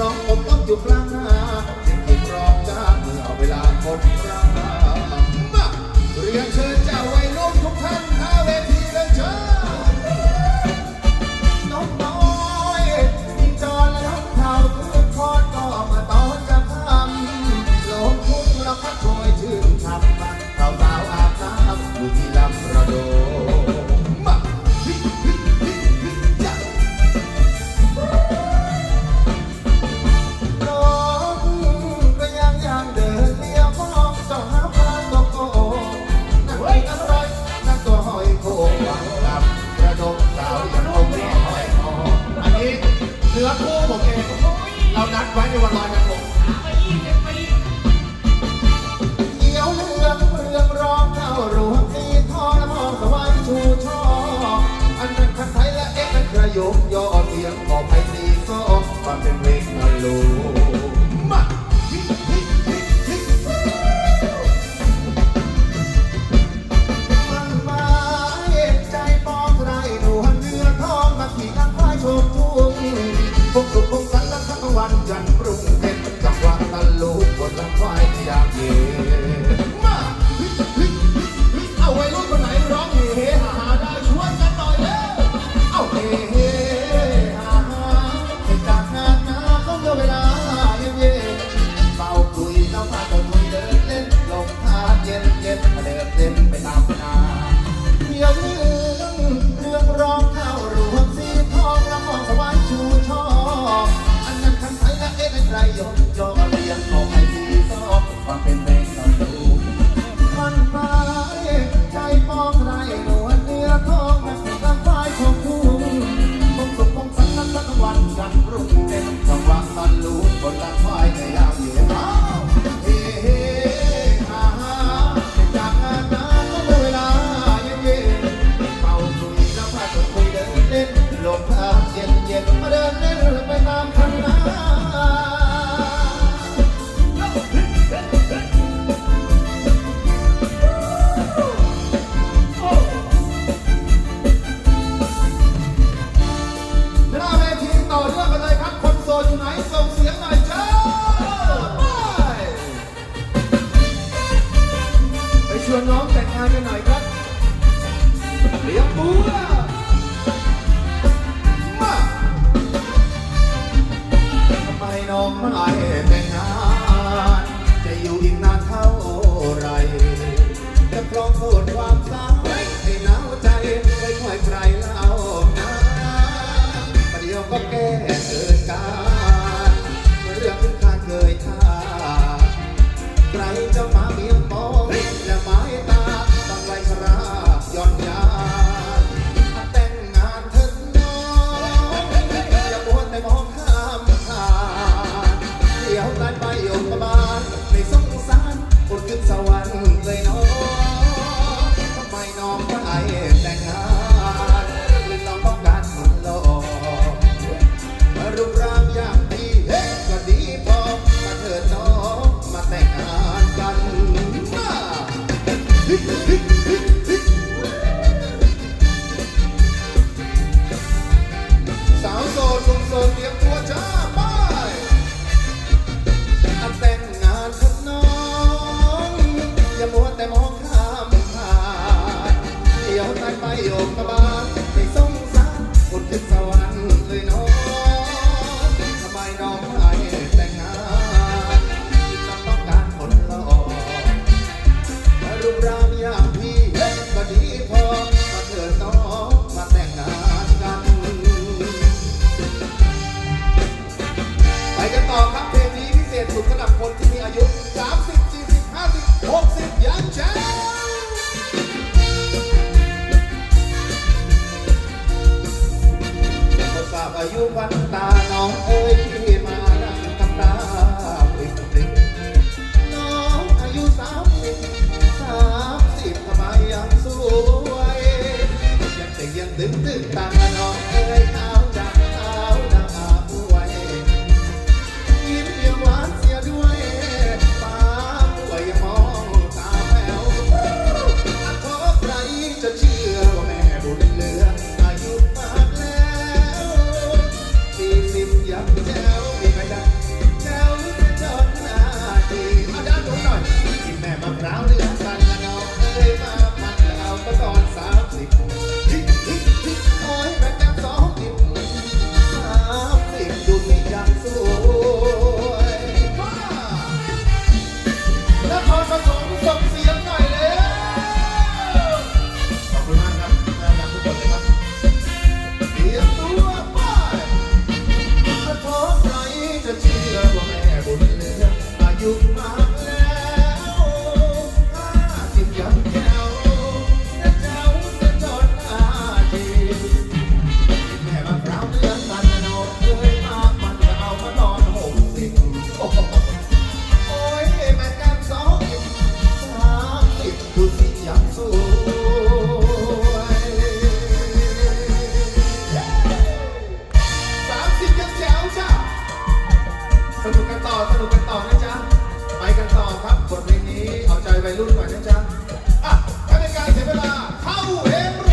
ร้องผมต้องอยู่กลางนาเสียงผมรองจ้าเมื่อเวลาคนรักมาเรียนเชิญเจ้าไว้ยรุ่นทุกท่านหาเวทีเดินเชิญน้องน้อยนิจจอนและน้องเท่าคือคอดก็มาตอนจะทำลงทุกเราก็คอยชื่นชมเบ้านสาวอาบน้ำอยู่ที่ลำระโด 赶紧给我拉 งานกันหน่อยครับเรียบตัวมาทำไมน้องไม่แต่งงาน จะอยู่อีกนานเท่าไรจะครองโสดความสา น้องเอ้ยที่มานั่งทำตาน้องอายุสามสิบสามสิบทำไมยังสวยยังแต่ยังตึงตึงตาน้องันต่อสนุกกันต่อนะจ๊ะ ไปกันต่อครับบทเพลงนี้เอาใจวัยรุ่นก่อนนะจ๊ะอะถ้าเป็นการเสียเวลาเข้าเอ็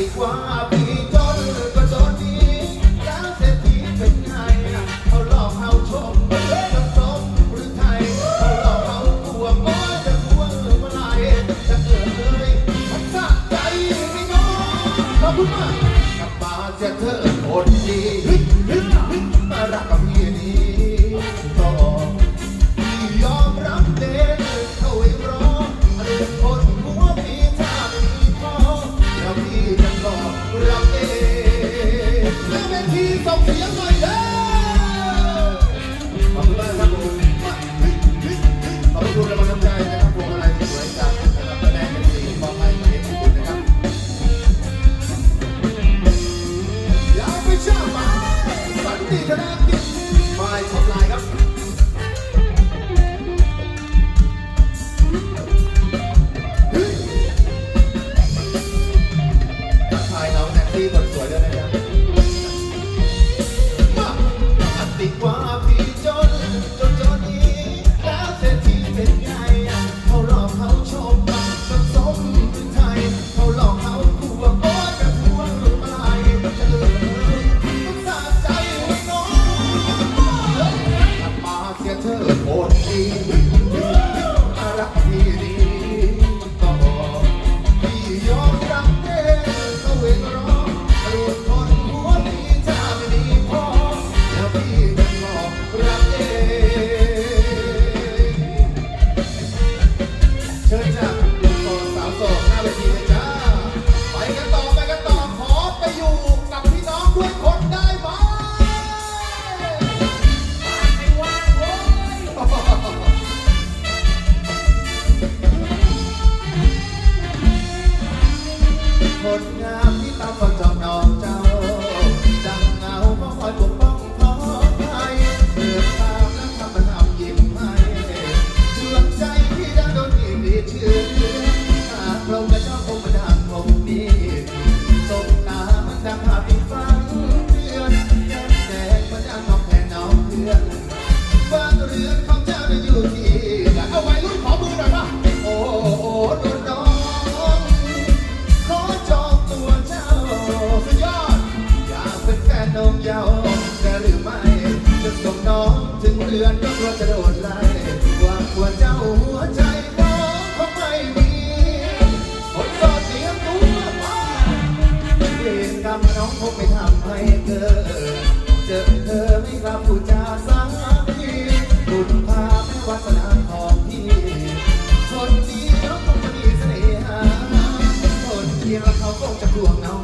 ติว่า 让我们一起有进 คงไม่ทำให้เธอ เจอเธอไม่รับผู้จาสามีบุญพาแม่วาสนาของพี่ คนเดียวต้องมีเสน่หาคนเดียวเขาคงจะกลวงเงา